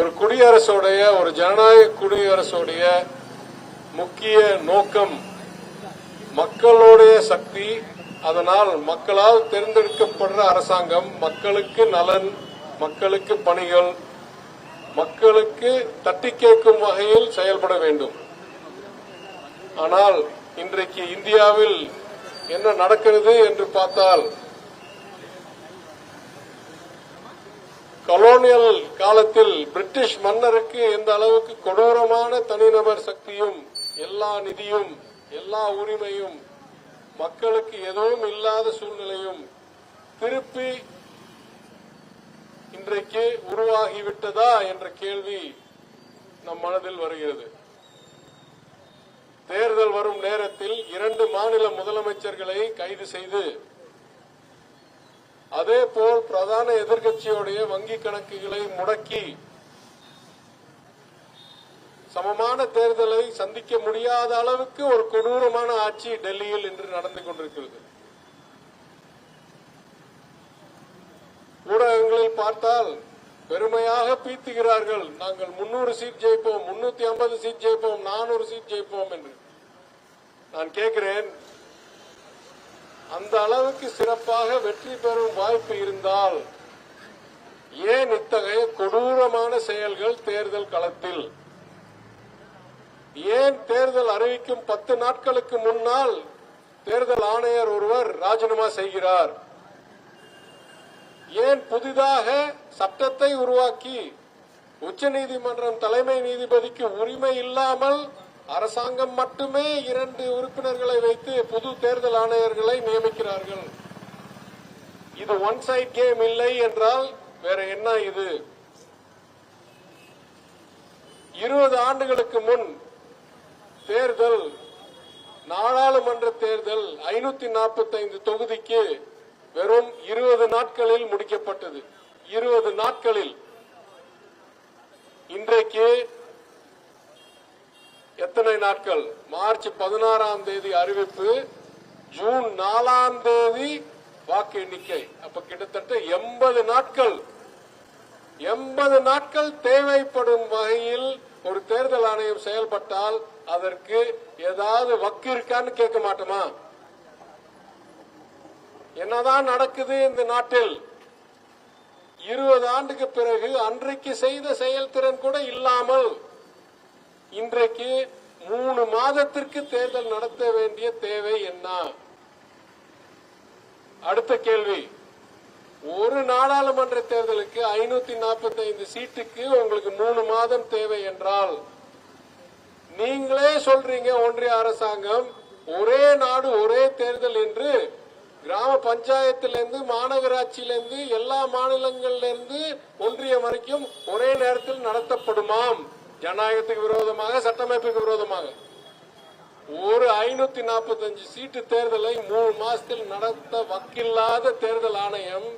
ஒரு குடியரசுடைய ஒரு ஜனநாயக குடியரசுடைய முக்கிய நோக்கம் மக்களுடைய சக்தி. அதனால் மக்களால் தேர்ந்தெடுக்கப்படுற அரசாங்கம் மக்களுக்கு நலன் மக்களுக்கு பணிகள் மக்களுக்கு தட்டி கேட்கும் வகையில் செயல்பட வேண்டும். ஆனால் இன்றைக்கு இந்தியாவில் என்ன நடக்கிறது என்று பார்த்தால் கொலோனியல் காலத்தில் பிரிட்டிஷ் மன்னருக்கு எந்த அளவுக்கு கொடூரமான தனிநபர் சக்தியும் எல்லா நிதியும் எல்லா உரிமையும் மக்களுக்கு எதுவும் இல்லாத சூழ்நிலையும் திருப்பி இன்றைக்கு உருவாகிவிட்டதா என்ற கேள்வி நம் மனதில் வருகிறது. தேர்தல் வரும் நேரத்தில் இரண்டு மாநில முதலமைச்சர்களை கைது செய்து அதே போல் பிரதான எதிர்க்கட்சியுடைய வங்கி கணக்குகளை முடக்கி சமமான தேர்தலை சந்திக்க முடியாத அளவுக்கு ஒரு கொடூரமான ஆட்சி டெல்லியில் இன்று நடந்து கொண்டிருக்கிறது. ஊடகங்களில் பார்த்தால் பெருமையாக பீத்துகிறார்கள். நாங்கள் முன்னூறு சீட் ஜெயிப்போம் முன்னூத்தி ஐம்பது சீட் ஜெயிப்போம் நானூறு சீட் ஜெயிப்போம் என்று. நான் கேட்கிறேன் அந்த அளவுக்கு சிறப்பாக வெற்றி பெறும் வாய்ப்பு இருந்தால் ஏன் இத்தகைய கொடூரமான செயல்கள் தேர்தல் களத்தில்? ஏன் தேர்தல் அறிவிக்கும் பத்து நாட்களுக்கு முன்னால் தேர்தல் ஆணையர் ஒருவர் ராஜினாமா செய்கிறார்? ஏன் புதிதாக சட்டத்தை உருவாக்கி உச்சநீதிமன்றம் தலைமை நீதிபதிக்கு உரிமை இல்லாமல் அரசாங்கம் மட்டுமே இரண்டு உறுப்பினர்களை வைத்து புது தேர்தல் ஆணையர்களை நியமிக்கிறார்கள். இது ஒன் சைட் கேம் இல்லை என்றால் வேற என்ன இது? இருபது ஆண்டுகளுக்கு முன் தேர்தல் நாடாளுமன்ற தேர்தல் ஐநூத்தி நாற்பத்தைந்து தொகுதிக்கு வெறும் இருபது நாட்களில் முடிக்கப்பட்டது. இருபது நாட்களில் இன்றைக்கு எத்தனை நாட்கள்? மார்ச் பதினாறாம் தேதி அறிவிப்பு ஜூன் நாலாம் தேதி வாக்கு எண்ணிக்கை. அப்ப கிட்டத்தட்ட எண்பது நாட்கள். எண்பது நாட்கள் தேவைப்படும் வகையில் ஒரு தேர்தல் ஆணையம் செயல்பட்டால் அதற்கு ஏதாவது வக்கு இருக்கான்னு கேட்க மாட்டோமா? என்னதான் நடக்குது இந்த நாட்டில்? இருபது ஆண்டுக்கு பிறகு அன்றைக்கு செய்த செயல்திறன் கூட இல்லாமல் இன்றைக்கு மூணு மாதத்திற்கு தேர்தல் நடத்த வேண்டிய தேவை என்ன? அடுத்த கேள்வி. ஒரு நாடாளுமன்ற தேர்தலுக்கு ஐநூத்தி நாற்பத்தி ஐந்து சீட்டுக்கு உங்களுக்கு மூணு மாதம் தேவை என்றால் நீங்களே சொல்றீங்க ஒன்றிய அரசாங்கம் ஒரே நாடு ஒரே தேர்தல் என்று கிராம பஞ்சாயத்திலிருந்து மாநகராட்சியிலிருந்து எல்லா மாநிலங்கள்ல இருந்து ஒன்றியம் வரைக்கும் ஒரே நேரத்தில் நடத்தப்படுமாம்? ஜனநாயகத்துக்கு விரோதமாக சட்டமைப்புக்கு விரோதமாக. ஒரு ஐநூத்தி நாற்பத்தஞ்சு சீட்டு தேர்தலை மூணு மாசத்தில் நடத்த வக்கில்லாத தேர்தல் ஆணையம்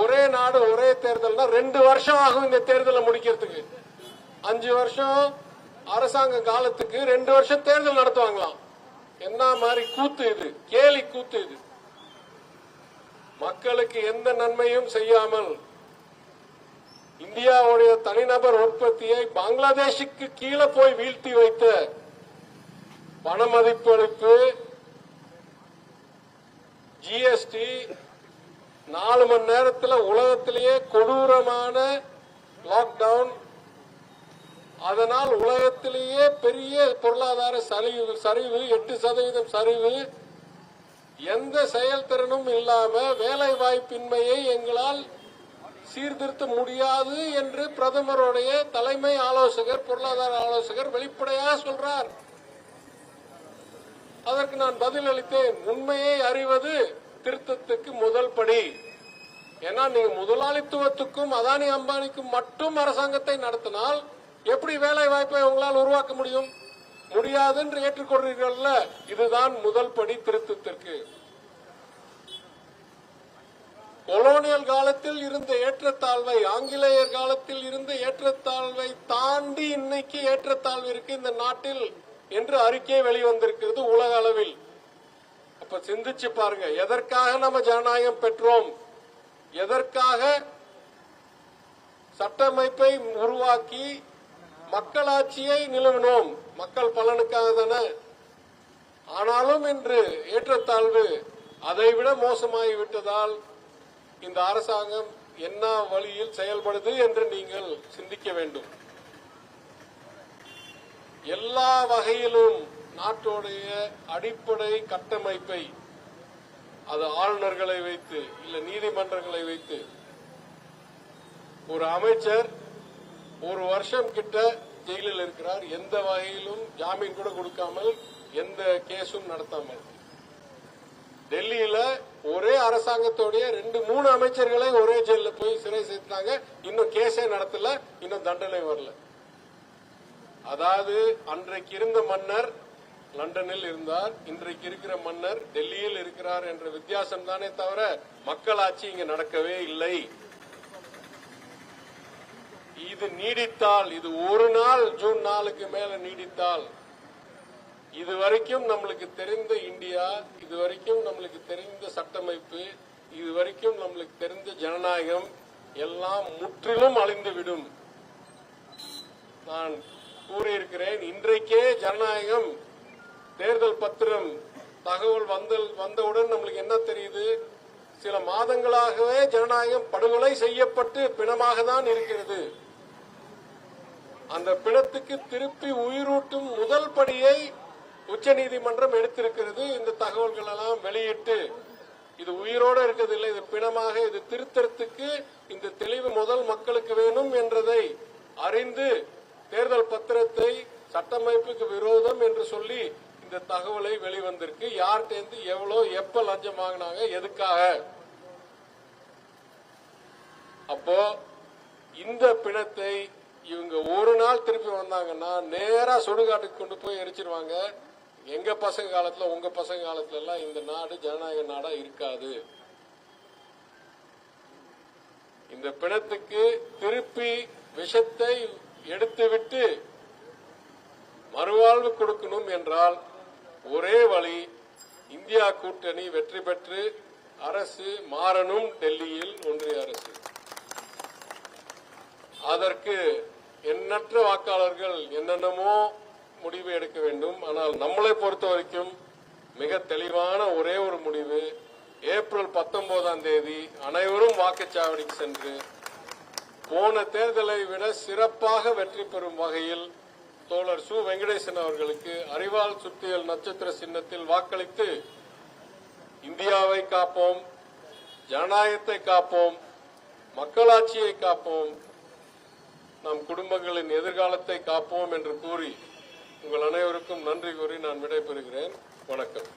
ஒரே நாடு ஒரே தேர்தல்னா ரெண்டு வருஷம் ஆகும் இந்த தேர்தலை முடிக்கிறதுக்கு. அஞ்சு வருஷம் அரசாங்க காலத்துக்கு ரெண்டு வருஷம் தேர்தல் நடத்துவாங்களாம். என்ன மாதிரி கூத்து இது? கேலி கூத்து இது. மக்களுக்கு எந்த நன்மையும் செய்யாமல் இந்தியாவுடைய தனிநபர் உற்பத்தியை பங்களாதேஷுக்கு கீழே போய் வீழ்த்தி வைத்த பணமதிப்பளிப்பு ஜிஎஸ்டி நாலு மணி நேரத்தில் உலகத்திலேயே கொடூரமான லாக்டவுன் அதனால் உலகத்திலேயே பெரிய பொருளாதார சரிவு சரிவு எட்டு சதவீதம் சரிவு. எந்த செயல்திறனும் இல்லாம வேலை வாய்ப்பின்மையை எங்களால் சீர்திருத்த முடியாது என்று பிரதமருடைய தலைமை ஆலோசகர் பொருளாதார ஆலோசகர் வெளிப்படையாக சொல்றார். அதற்கு நான் பதில் அளித்தேன் உண்மையை அறிவது திருத்தத்துக்கு முதல் படி. ஏன்னா நீங்க முதலாளித்துவத்துக்கும் அதானி அம்பானிக்கும் மட்டும் அரசாங்கத்தை நடத்தினால் எப்படி வேலை வாய்ப்பை உங்களால் உருவாக்க முடியும்? முடியாது என்று ஏற்றுக்கொள்றீர்கள்ல இதுதான் முதல் படி திருத்தத்திற்கு. கொலோனியல் காலத்தில் இருந்த ஏற்றத்தாழ்வை ஆங்கிலேயர் காலத்தில் இருந்த ஏற்றத்தாழ்வை தாண்டி இன்னைக்கு ஏற்றத்தாழ்வு இருக்கு. இந்த நாட்டில் என்று அறிக்கை வெளிவந்திருக்கிறது உலக அளவில். அப்ப சிந்திச்சு பாருங்க எதற்காக நம்ம ஜனநாயகம் பெற்றோம்? எதற்காக சட்டமைப்பை உருவாக்கி மக்களாட்சியை நிலவினோம்? மக்கள் பலனுக்காக தானே. ஆனாலும் இன்று ஏற்றத்தாழ்வு அதைவிட மோசமாகி விட்டதால் இந்த அரசாங்கம் என்ன வழியில் செயல்படுது என்று நீங்கள் சிந்திக்க வேண்டும். எல்லா வகையிலும் நாட்டுடைய அடிப்படை கட்டமைப்பை அது ஆளுநர்களை வைத்து இல்ல நீதிமன்றங்களை வைத்து ஒரு அமைச்சர் ஒரு வருஷம் கிட்ட ஜெயிலில் இருக்கிறார் எந்த வகையிலும் ஜாமீன் கூட கொடுக்காமல் எந்த கேஸும் நடத்தாமல். டெல்லியில ஒரே அரசாங்கத்தோடைய ரெண்டு மூணு அமைச்சர்களை ஒரே ஜெயில போய் சிறை சேர்த்தாங்க இன்னும் கேஸே நடத்தல இன்னும் தண்டனை வரல. அதாவது அன்றைக்கு இருந்த மன்னர் லண்டனில் இருந்தார். இன்றைக்கு இருக்கிற மன்னர் டெல்லியில் இருக்கிறார் என்ற வித்தியாசம் தானே தவிர மக்களாட்சி இங்கு நடக்கவே இல்லை. இது நீடித்தால் இது ஒரு நாள் ஜூன் நாலுக்கு மேல நீடித்தால் இதுவரைக்கும் நம்மளுக்கு தெரிந்த இந்தியா இதுவரைக்கும் நம்மளுக்கு தெரிந்த சட்டமைப்பு இதுவரைக்கும் நம்மளுக்கு தெரிந்த ஜனநாயகம் எல்லாம் முற்றிலும் அழிந்துவிடும். நான் கூறியிருக்கிறேன் இன்றைக்கே ஜனநாயகம் தேர்தல் பத்திரம் தகவல் வந்தல் வந்தவுடன் நம்மளுக்கு என்ன தெரியுது? சில மாதங்களாகவே ஜனநாயகம் படுகொலை செய்யப்பட்டு பிணமாக தான் இருக்கிறது. அந்த பிணத்துக்கு திருப்பி உயிரூட்டும் முதல் படியை உச்சநீதிமன்றம் எடுத்திருக்கிறது. இந்த தகவல்கள் எல்லாம் வெளியிட்டு இது உயிரோடு இருக்கிறதில்லை இது பிணமாக இது திருத்தறத்துக்கு இந்த தெளிவு முதல் மக்களுக்கு வேணும் என்றதை அறிந்து தேர்தல் பத்திரத்தை சட்டமைப்புக்கு விரோதம் என்று சொல்லி இந்த தகவலை வெளிவந்திருக்கு. யார்கிட்டேருந்து எவ்வளோ எப்ப லஞ்சம் வாங்கினாங்க எதுக்காக? அப்போ இந்த பிணத்தை இவங்க ஒரு நாள் திருப்பி வந்தாங்கன்னா நேரா சுடுகாட்டுக்கு கொண்டு போய் எரிச்சிருவாங்க. எங்க பசங்க காலத்துல உங்க பசங்க காலத்துல எல்லாம் இந்த நாடு ஜனநாயக நாடா இருக்காது. இந்த பிணத்துக்கு திருப்பி விஷத்தை எடுத்துவிட்டு மறுவாழ்வு கொடுக்கணும் என்றால் ஒரே வழி இந்தியா கூட்டணி வெற்றி பெற்று அரசு மாறணும் டெல்லியில் ஒன்றிய அரசு. அதற்கு எண்ணற்ற வாக்காளர்கள் என்னென்னமோ முடிவு எடுக்க வேண்டும். ஆனால் நம்மளை பொறுத்த வரைக்கும் மிக தெளிவான ஒரே ஒரு முடிவு ஏப்ரல் 19ஆம் தேதி அனைவரும் வாக்குச்சாவடிக்கு சென்று போன தேர்தலை விட சிறப்பாக வெற்றி பெறும் வகையில் தோழர் சு. வெங்கடேசன் அவர்களுக்கு அறிவால் சுத்தியல் நட்சத்திர சின்னத்தில் வாக்களித்து இந்தியாவை காப்போம் ஜனநாயகத்தை காப்போம் மக்களாட்சியை காப்போம் நம் குடும்பங்களின் எதிர்காலத்தை காப்போம் என்று கூறி உங்கள் அனைவருக்கும் நன்றி கூறி நான் விடைபெறுகிறேன். வணக்கம்.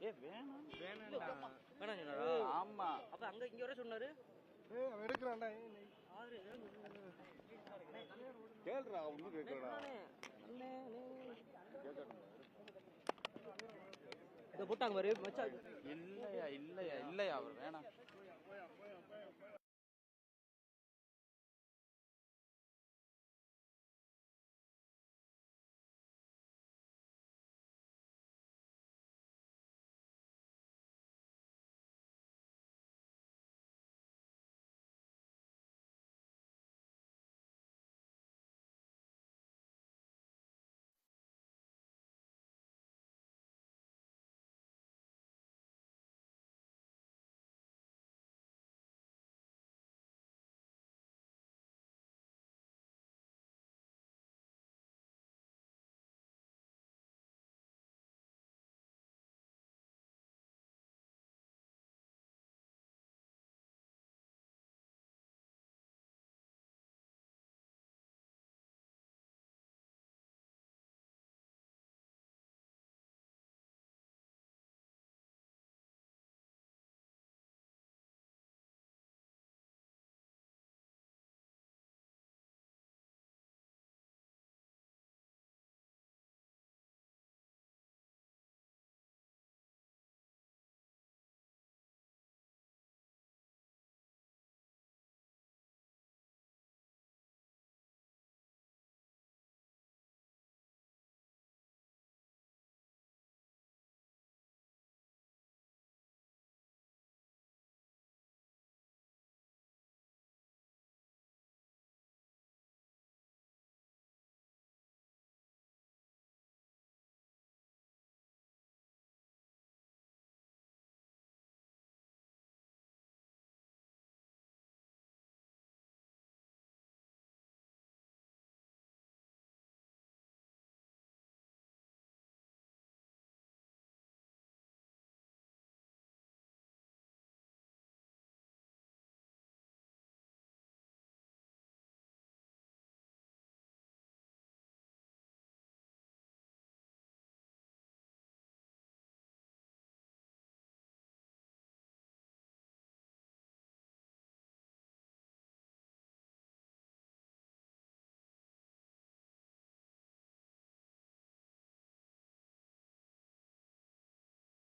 ஏ வேணாம் வேணாம் வேணாம் சொன்னாரா ஆமா அப்ப அங்க இங்க வர சொன்னாரு கேள்றா ஒன்றும் கேட்கலடா இத போட்டாங்க பாரு இல்லையா இல்லையா இல்லையா அவர் வேணாம்.